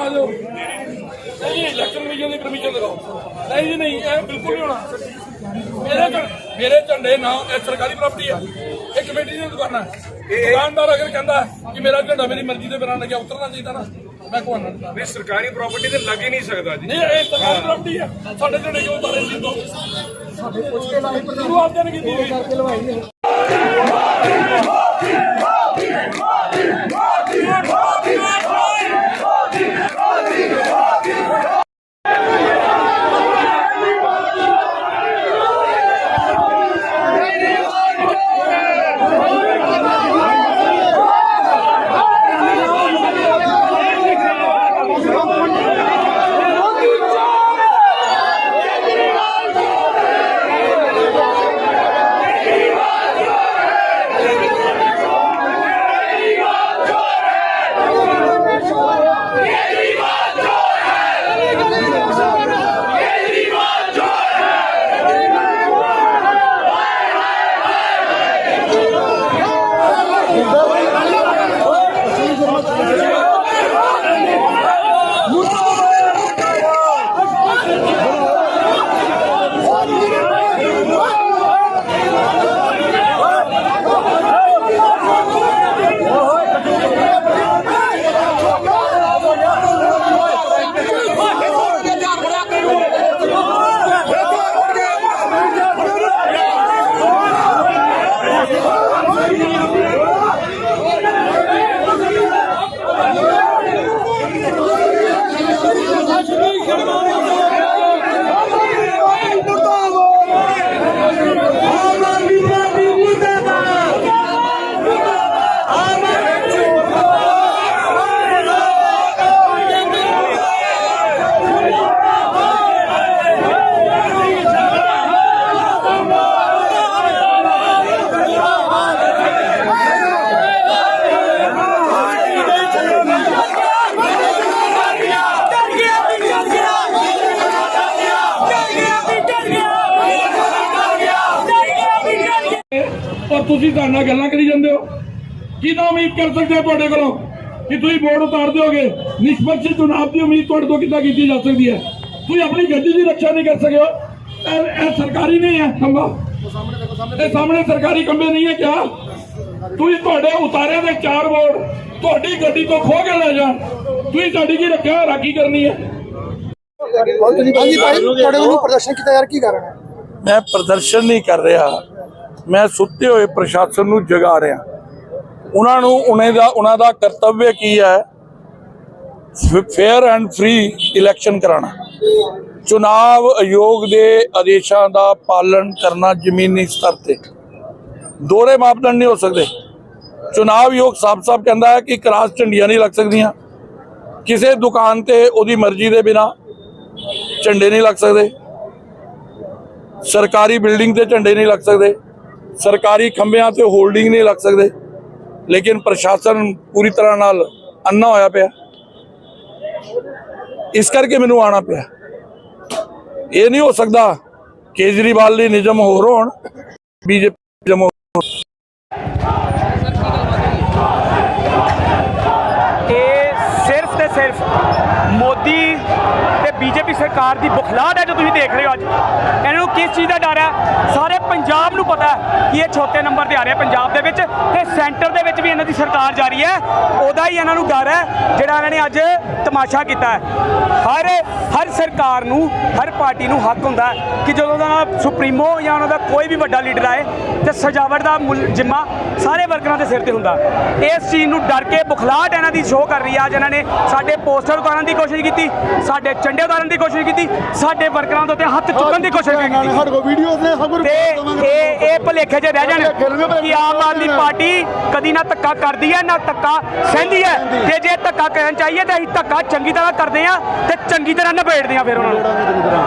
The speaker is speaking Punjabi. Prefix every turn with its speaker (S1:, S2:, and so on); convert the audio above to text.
S1: ਲਗਾ ਦਿਓ। ਨਹੀਂ ਇਲੈਕਸ਼ਨ ਕਮਿਸ਼ਨ ਦੀ ਪਰਮਿਸ਼ਨ ਦਿਖਾਓ। ਨਹੀਂ ਜੀ ਨਹੀਂ ਇਹ ਬਿਲਕੁਲ ਨਹੀਂ ਹੋਣਾ। ਮੇਰੇ ਝੰ- ਮੇਰੇ ਝੰਡੇ ਨਾ ਇਹ ਸਰਕਾਰੀ ਪ੍ਰਾਪਰਟੀ ਆ। ਇਹ ਕਮੇਟੀ ਦੀ ਦੁਕਾਨਾਂ ਹੈ ਦੁਕਾਨਦਾਰ ਅਗਰ ਕਹਿੰਦਾ ਕਿ ਮੇਰਾ ਝੰਡਾ ਮੇਰੀ ਮਰਜ਼ੀ ਦੇ ਬਿਨਾਂ ਲੱਗਿਆ ਉਤਰਨਾ ਚਾਹੀਦਾ ਨਾ ਮੈਂ ਕੋ ਨਾ
S2: ਨਹੀਂ ਸਰਕਾਰੀ ਪ੍ਰਾਪਰਟੀ ਤੇ ਲੱਗ ਹੀ ਨਹੀਂ ਸਕਦਾ ਜੀ।
S1: ਨਹੀਂ ਇਹ ਸਰਕਾਰੀ ਪ੍ਰਾਪਰਟੀ ਆ। ਸਾਡੇ ਝੰਡੇ ਕਿਉਂ ਉਤਾਰੇ ਸੀ ਦੋ ਸਾਡੇ ਪੁੱਛ ਕੇ ਲਾਈ ਸ਼ੁਰੂਆਤ ਨਹੀਂ ਕੀਤੀ ਹੋਈ। ਔਰ ਤੁਸੀਂ ਸਾਡੇ ਨਾਲ ਗੱਲਾਂ ਕਰੀ ਜਾਂਦੇ ਹੋ। ਕਿਹਦਾ ਉਮੀਦ ਕਰ ਸਕਦੇ ਆ ਤੁਹਾਡੇ ਕੋਲੋਂ ਕਿ ਤੁਸੀਂ ਵੋਟ ਉਤਾਰ ਦਿਓਗੇ? ਨਿਸ਼ਪਕਸ਼ ਚੁਣਾਵ ਦੀ ਉਮੀਦ ਤੁਹਾਡੇ ਤੋਂ ਕਿੱਦਾਂ ਕੀਤੀ ਜਾ ਸਕਦੀ ਹੈ? ਤੁਸੀਂ ਆਪਣੀ ਗੱਡੀ ਦੀ ਰੱਖਿਆ ਨਹੀਂ ਕਰ ਸਕਦੇ ਹੋ। ਇਹ ਸਰਕਾਰੀ ਨਹੀਂ ਹੈ ਖੰਭਾ ਇਹ ਸਾਹਮਣੇ ਸਰਕਾਰੀ ਖੰਭੇ ਨਹੀਂ ਹੈ ਕਿਆ ਤੁਸੀਂ ਤੁਹਾਡੇ ਉਤਾਰੇ ਦੇ ਚਾਰ ਵੋਟ ਤੁਹਾਡੀ ਗੱਡੀ ਤੋਂ ਖੋ ਕੇ ਲੈ ਜਾਣ। ਤੁਸੀਂ ਸਾਡੀ ਕੀ ਰੱਖਿਆ ਰਾਖੀ ਕਰਨੀ ਹੈ।
S3: ਹਾਂਜੀ ਭਾਈ ਤੁਹਾਡੇ ਵੱਲੋਂ ਪ੍ਰਦਰਸ਼ਨ ਕੀਤਾ ਯਾਰ ਕੀ ਕਾਰਨ ਹੈ?
S1: ਮੈਂ ਪ੍ਰਦਰਸ਼ਨ ਨਹੀਂ ਕਰ ਰਿਹਾ। ਮੈਂ ਸੁੱਤੇ ਹੋਏ ਪ੍ਰਸ਼ਾਸਨ ਨੂੰ ਜਗਾ ਰਿਹਾ। ਉਹਨਾਂ ਨੂੰ, ਉਹਨੇ ਦਾ, ਉਹਨਾਂ ਦਾ ਕਰਤੱਵ ਕੀ ਹੈ? ਫੇਅਰ ਐਂਡ ਫ੍ਰੀ ਇਲੈਕਸ਼ਨ ਕਰਾਉਣਾ। ਚੁਣਾਵ ਆਯੋਗ ਦੇ ਆਦੇਸ਼ਾਂ ਦਾ ਪਾਲਣ ਕਰਨਾ ਜ਼ਮੀਨੀ ਸਤਰ ਤੇ। ਦੋਹਰੇ ਮਾਪਦੰਡ ਨਹੀਂ ਹੋ ਸਕਦੇ। ਚੁਣਾਵ ਆਯੋਗ ਸਾਫ਼-ਸਾਫ਼ ਕਹਿੰਦਾ ਹੈ ਕਿ ਕਰਾਸ ਝੰਡੀਆਂ ਨਹੀਂ ਲੱਗ ਸਕਦੀਆਂ। ਕਿਸੇ ਦੁਕਾਨ ਤੇ ਉਹਦੀ ਮਰਜ਼ੀ ਦੇ ਬਿਨਾ ਝੰਡੇ ਨਹੀਂ ਲੱਗ ਸਕਦੇ। ਸਰਕਾਰੀ ਬਿਲਡਿੰਗ ਤੇ ਝੰਡੇ ਨਹੀਂ ਲੱਗ ਸਕਦੇ। ਸਰਕਾਰੀ ਖੰਭਿਆਂ ਤੇ ਹੋਲਡਿੰਗ ਨਹੀਂ ਲੱਗ ਸਕਦੇ। ਲੇਕਿਨ ਪ੍ਰਸ਼ਾਸਨ ਪੂਰੀ ਤਰ੍ਹਾਂ ਨਾਲ ਅੰਨਾ ਹੋਇਆ ਪਿਆ। ਇਸ ਕਰਕੇ ਮੈਨੂੰ ਆਣਾ ਪਿਆ। ਇਹ ਨਹੀਂ ਹੋ ਸਕਦਾ ਕੇਜਰੀਵਾਲ ਲਈ ਨਿਯਮ ਹੋਰ ਹੋਣ, ਬੀਜੇਪੀ ਨਿਯਮ
S4: ਇਹ ਸਿਰਫ ਤੇ ਸਿਰਫ ਮੋਦੀ ਤੇ ਬੀਜੇਪੀ ਸਰਕਾਰ ਦੀ ਬੁਖਲਾਟ ਹੈ ਜੋ ਤੁਸੀਂ ਦੇਖ ਰਹੇ ਹੋ ਅੱਜ। ਇਹਨਾਂ ਨੂੰ ਕਿਸ ਚੀਜ਼ ਦਾ ਡਰ ਹੈ? ਪਤਾ ਕਿ ਇਹ ਛੋਟੇ ਨੰਬਰ ਤੇ ਆ ਰਿਹਾ ਪੰਜਾਬ ਦੇ ਵਿੱਚ ਤੇ ਸੈਂਟਰ ਦੇ ਵਿੱਚ ਵੀ ਇਹਨਾਂ ਦੀ ਸਰਕਾਰ ਜਾ ਰਹੀ ਹੈ। ਉਹਦਾ ਹੀ ਇਹਨਾਂ ਨੂੰ ਡਰ ਹੈ ਜਿਹੜਾ ਇਹਨਾਂ ਨੇ ਅੱਜ ਤਮਾਸ਼ਾ ਕੀਤਾ ਹੈ। ਹਰ ਹਰ ਸਰਕਾਰ ਨੂੰ ਹਰ ਪਾਰਟੀ ਨੂੰ ਹੱਕ ਹੁੰਦਾ ਕਿ ਜਦੋਂ ਦਾ ਸੁਪਰੀਮੋ ਜਾਂ ਉਹਨਾਂ ਦਾ ਕੋਈ ਵੀ ਵੱਡਾ ਲੀਡਰ ਆਏ ਤੇ ਸਜਾਵਟ ਦਾ ਜਿੰਮਾ ਸਾਰੇ ਵਰਕਰਾਂ ਦੇ ਸਿਰ ਤੇ ਹੁੰਦਾ। ਇਸ ਚੀਜ਼ ਨੂੰ ਡਰ ਕੇ ਬੁਖਲਾਹਟ ਇਹਨਾਂ ਦੀ ਸ਼ੋਅ ਕਰ ਰਹੀ ਹੈ ਅੱਜ ਇਹਨਾਂ ਨੇ ਸਾਡੇ ਪੋਸਟਰ ਉਤਾਰਨ ਦੀ ਕੋਸ਼ਿਸ਼ ਕੀਤੀ ਸਾਡੇ ਝੰਡੇ ਉਤਾਰਨ ਦੀ ਕੋਸ਼ਿਸ਼ ਕੀਤੀ ਸਾਡੇ ਵਰਕਰਾਂ ਦੇ ਉੱਤੇ ਹੱਥ ਚੁੱਕਣ ਦੀ ਕੋਸ਼ਿਸ਼ ਕੀਤੀ।
S3: ਸਾਡੇ ਕੋਲ ਵੀਡੀਓਜ਼ ਨੇ ਸਭ
S4: ਤੇ ਇਹ ਇਹ ਭੁਲੇਖੇ 'ਚ ਰਹਿ ਜਾਣ ਕਿ ਆਮ ਆਦਮੀ ਪਾਰਟੀ ਕਦੀ ਨਾ ਧੱਕਾ ਕਰਦੀ ਹੈ ਨਾ ਧੱਕਾ ਸਹਿੰਦੀ ਹੈ। ਤੇ ਜੇ ਧੱਕਾ ਕਰਨ ਚਾਹੀਏ ਤਾਂ ਅਸੀਂ ਧੱਕਾ ਚੰਗੀ ਤਰ੍ਹਾਂ ਕਰਦੇ ਆ ਤੇ ਚੰਗੀ ਤਰ੍ਹਾਂ ਨਿਬੇੜਦੇ ਆ ਫਿਰ ਉਹਨਾਂ ਨੂੰ।